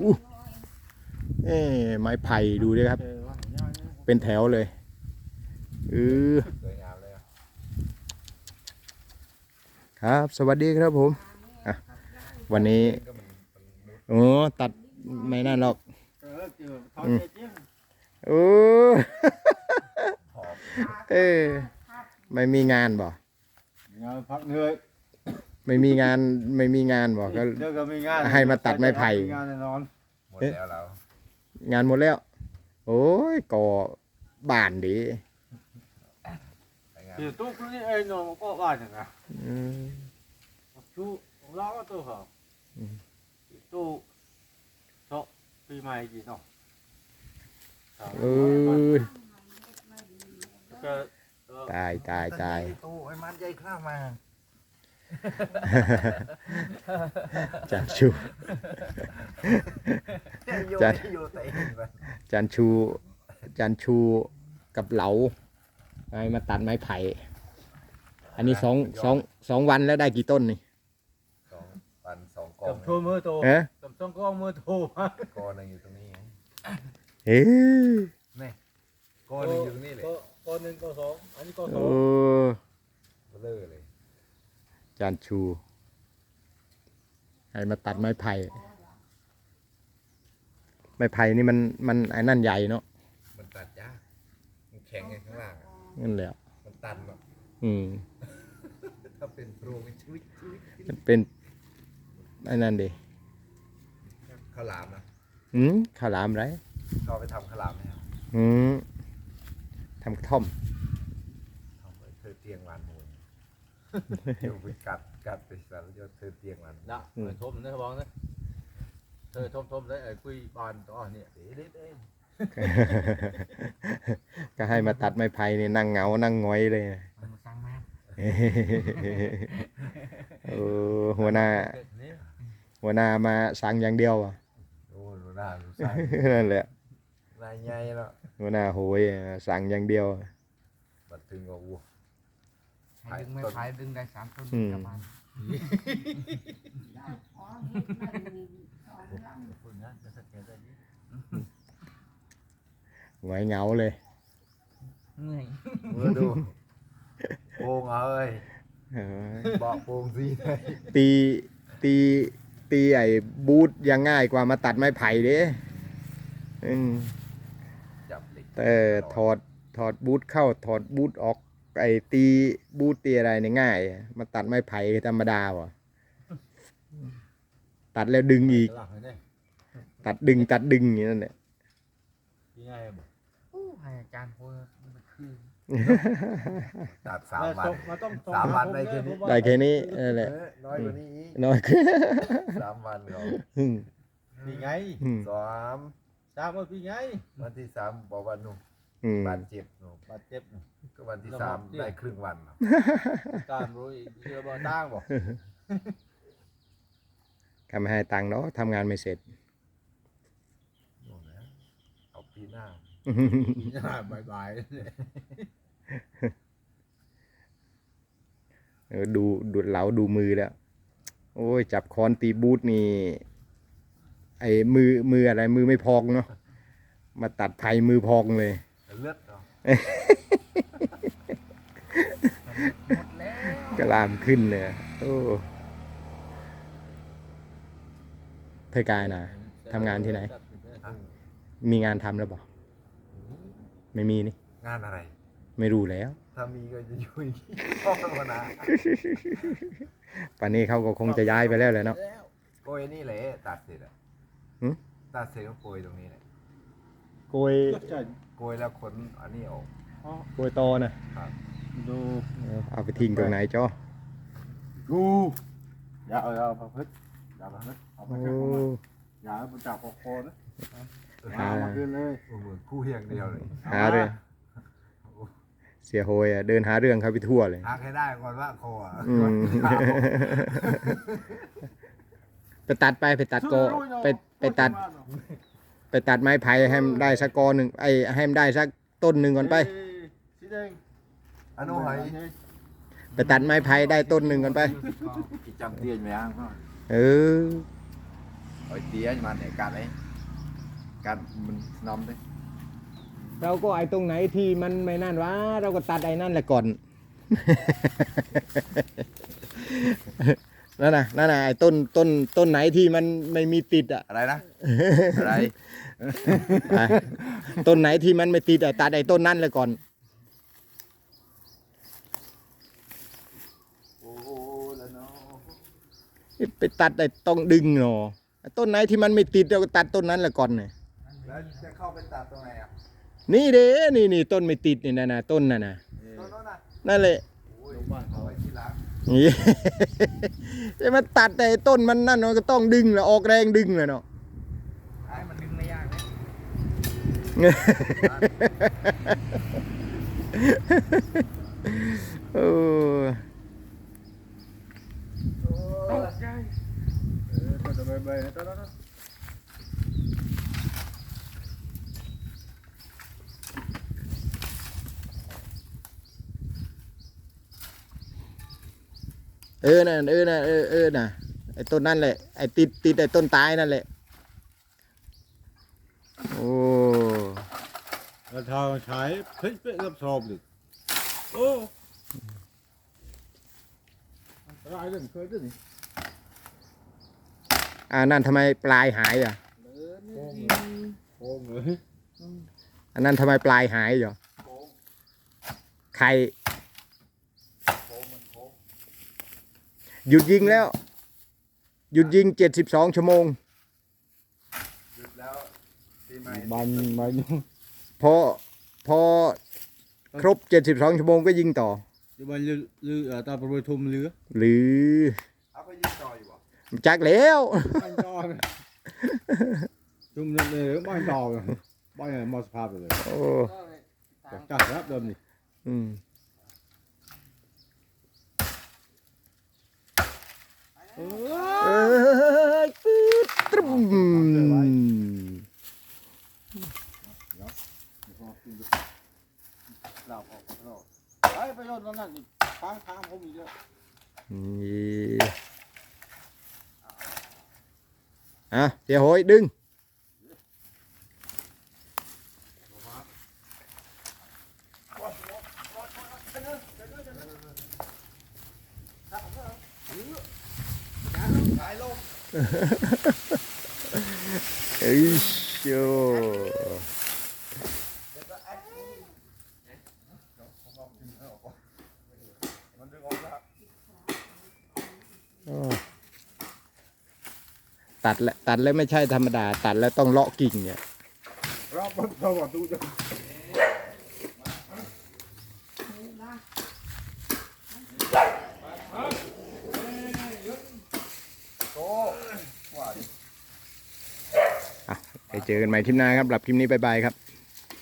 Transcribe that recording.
อู้เอ้ไม้ไผ่ดูดิครับเจอว่าย่อยนะเป็นแถวเลยเออสวยงามเลยอะครับ สวัสดีครับผมอะวันนี้ก็มันมันมุดโอ้ตัดไม่นั่นหรอกเออเจอเขาอืมเจ๊เจ๊งโอ้หอบเออไม่มีงานบ่งานพักเหนื่อย ไม่มีงานไม่มีงานบ่ก็ เดี๋ยวก็มีงานให้มาตัดไม้ไผ่มีงานแน่นอนหมดแล้วเรางานหมดแล้ว โอ้ยก่อบ้านดีไปงานเดี๋ยวตู้นี่เองเนาะก็ว่าอย่างไงอืม chú lão có tôi hả Ừ. tôi cho ปีใหม่กี่เนาะเอ้ยก็เออตายตายตายโอ้ไอ้มันใหญ่ข้ามมา จันชูโยจัดโยเตะไปจันชูจันชูกับเหลาไอ้มาตัดไม้ไผ่ อันนี้สองสองสองวันแล้วได้กี่ต้นนี่สองปันสองกอกังบโทรมือโตเอ๊ะกับต้องก้องมือโทรมากอหนึงอยู่ตรงนี้ไงเอ๊ะนี่กอหนึงอยู่ตรงนี้เลยก็ก็หนึ่งก็สองอันนี้ก็สโอ้องเบลอเลย จันชู ให้มาตัดไม้ไผ่ ไม้ไผ่นี่มันมันไอ้นั่นใหญ่เนาะ มันตัดยากมันแข็งไงข้างล่างอะนั่นแหละ มันตันแบบอืม ถ้าเป็นโปรงมันชุยชุยมันเป็นไอ้นั่นดิข้าวหลามนะอืมข้าวหลามไรเขาไปทำข้าวหลามไหมครับ อืมทำกระท่อม ทำไปเธอเตียงวันมูล เดี๋ยวไปกัดกัดไปสารยศเธอเตียงวันนะไปทมนะบองนะเธอทมทมได้ไอ้คุยบานต่อเนี่ยเด็ดเองก็ให้มาตัดไม้ไผ่นี่นั่งเหงานั่งหงอยเลยมันมาสร้างแม่เออหัวหน้านี่หัวหน้ามาสั่งอย่างเดียวอะโอ้ดูหน้าดูสร้างนั่นแหละนายใหญ่แล้วหัวหน้าโหยสั่งอย่างเดียวบัดถึงก็ อู้ให้ดึงไม่พายดึงได้สามต้นอืม ประมาณพูดนะจะสังเกตได้ดีหงอยเหงาเลย เหนื่อยเมื่อดูโป่งเอ้ยเออบอกโป่งสิได้ตีตีตีไอ้บูทยังง่ายกว่ามาตัดไม้ไผ่เด้อืมจับเหล็กแต่ถอดถอดบูทเข้าถอดบูทออก ไอ้ตีบูทตีอะไรเนี่ยง่าย มาตัดไม้ไผ่ธรรมดาวะตัดแล้วดึงอีก หลังเลยเนี่ยตัดดึงตัดดึงอย่างนั้นแหละ ยังไงบอกอู้ให้อาจารย์พูดมันคือตัดสามวัน มาต้องสามวันได้แค่นี้ ได้แค่นี้นั่นแหละ เอ้ยน้อยกว่านี้อีกน้อยสามวันเขาอืมปีไงอืมสามสามว่าปีไงวันที่สามบอกวันหนุ่ม อืม บาดเจ็บหนุ่มบาดเจ็บก็วันที่สามได้ครึ่งวันเนาะการรู้เชื่อบ่ตั้งบอกทำให้ตังค์เนาะทำงานไม่เสร็จโน่นนะเอาปีหน้าปีหน้าบายบายเออดูดูเหลาดูมือแล้ว โอ้ย จับคอนตีบูทนี่ไอ้มือมืออะไรมือไม่พองเนาะมาตัดไผ่มือพองเลย เลือดเนาะหมดแล้วกระลามขึ้นเลยโอ้เธอกายนะทำงานที่ไหน มีงานทำแล้วบอกไม่มีนี่ งานอะไร ไม่รู้แล้ว ถ้ามีก็จะอยู่อย่างนี้พ่อภาวนาป่านนี้เขาก็คงจะย้ายไปแล้วแหละเนาะ โกยนี่แหละตัดเสร็จอะหึ ตัดเสร็จก็โกยตรงนี้แหละ โกยโกยแล้วขนอันนี้ออกโกยตอนะดูเออเอาไปทิ้งตรงไหนจ้อดูอย่าเอาเอาพพึ่อย่าพพึ่เอาไปโอ้ข้างนอกอย่าไปจับคอนะหามาขึ้นเลยโอ้โหคู่เฮียงเดียวเลยหาเรื่องเสียโหยอะเดินหาเรื่องเขาไปทั่วเลยหักให้ได้ก่อนว่าคออะอืมไปตัดไปไปตัดโกไปไปตัด ไปตัดไม้ไผ่ให้มันได้สักกอหนึ่งไอ้ให้มันได้สักต้นหนึ่งก่อนไป สีแดงอนุหอยไปตัดไม้ไผ่ได้ต้นหนึ่งก่อนไปกี่จำเตียนไหมอะพ่อเออไอ้เตี้ยมันเนี่ยกัดไอ้กัดมันนำด้วยเราก็ไอ้ตรงไหนที่มันไม่นั่นวะเราก็ตัดไอ้นั่นแหละก่อน นั่นน่ะนั่นน่ะไอ้ต้นต้นต้นไหนที่มันไม่มีติดอะ อะไรนะ อะไรอะต้นไหนที่มันไม่ติดอะตัดไอ้ต้นนั่นเลยก่อน โอ้โหแล้วเนาะไปตัดไอ้ต้องดึงเนาะไอ้ต้นไหนที่มันไม่ติดเราก็ตัดต้นนั้นแหละก่อนเนี่ยแล้วจะเข้าไปตัดตรงไหนอะนี่เด้นี่นี่ต้นไม่ติดนี่นะนะต้นน่ะนะต้นโน้นน่ะนั่นแหละ โอ้ยเอาไว้ที่หลัง นี่จะมาตัดแต่ไอ้ต้นมันนั่นมันก็ต้องดึงแหละออกแรงดึงเลยเนาะไอ้มันดึงไม่ยากเลยเออตกใจเออต้นใบใบๆนะต้นโน้น เออน่ะเออน่ะเออเออน่ะไอ้ต้นนั่นแหละไอ้ติดติดไอ้ต้นตายนั่นแหละโอ้แล้วทางใช้เพชรเป็นรับชอบดิโอ้อะไรเรื่องเคยด้วยนี่อ่านั่นทำไมปลายหายอะโค้งเลยโค้งเลยอันนั้นทำไมปลายหายเหรอใคร หยุดยิงแล้ว หยุดยิงเจ็ดสิบสองชั่วโมงหยุดแล้วปีใหม่บันบันพอพอครบเจ็ดสิบสองชั่วโมงก็ยิงต่อ จะบันลือลือตาประทุมเรือหรือเอาไปยิงต่ออยู่บ่จักแล้ว บ้านจอจุ่มเลยบ้านจอบ้านมอสภาพเลยโอ้จากจัดรับเดิมนี่ อืม เอเอออปื๊ดตรึมเราออกเราไปไปโดนตรงนั้นอีกทางทางผมอีกแล้วนี่อะเสียโหยดึง สายลม เอ้ยโชมันดึงออกแล้วตัดแล้วตัดแล้วไม่ใช่ธรรมดา ตัดแล้วต้องเลาะกิ่งเนี่ยรอบมันเราดูจะ เจอกันใหม่คลิปหน้าครับหลับคลิปนี้บายบายครับ